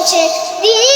culture. The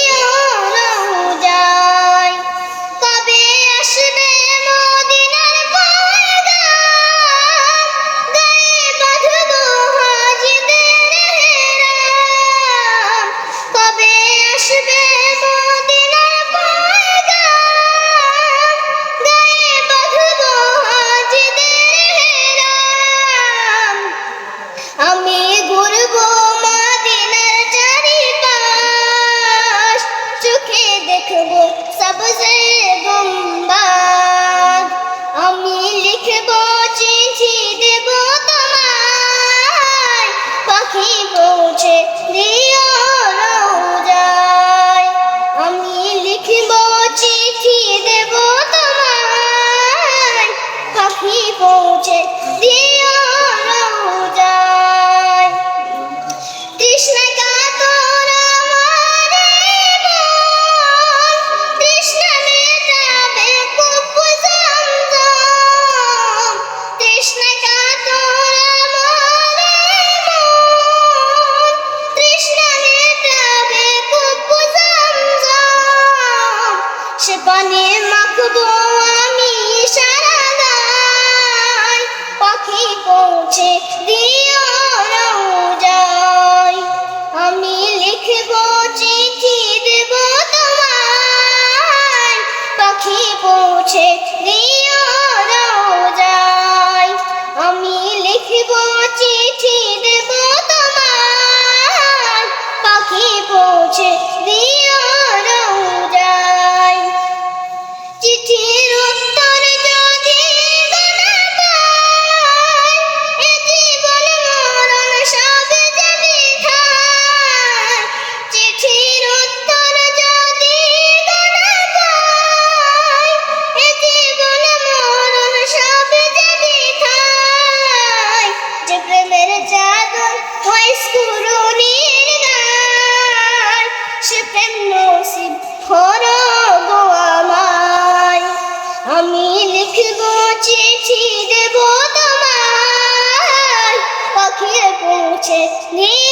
সে বনে মাখবো আমি সারা গান পাখি পৌঁছে দিও যায় আমি লিখব চিঠি দেব তোমার পাখি পৌঁছে দিও যায় আমি লিখব চিঠি দেব তোমার পাখি পৌঁছে দিও চাদর কুরুনির গান। সে প্রেম নসিব হলো গো আমায়। আমি লিখব চিঠি দেব তোমায়। পাখিয়ে পৌঁছে দিয়ে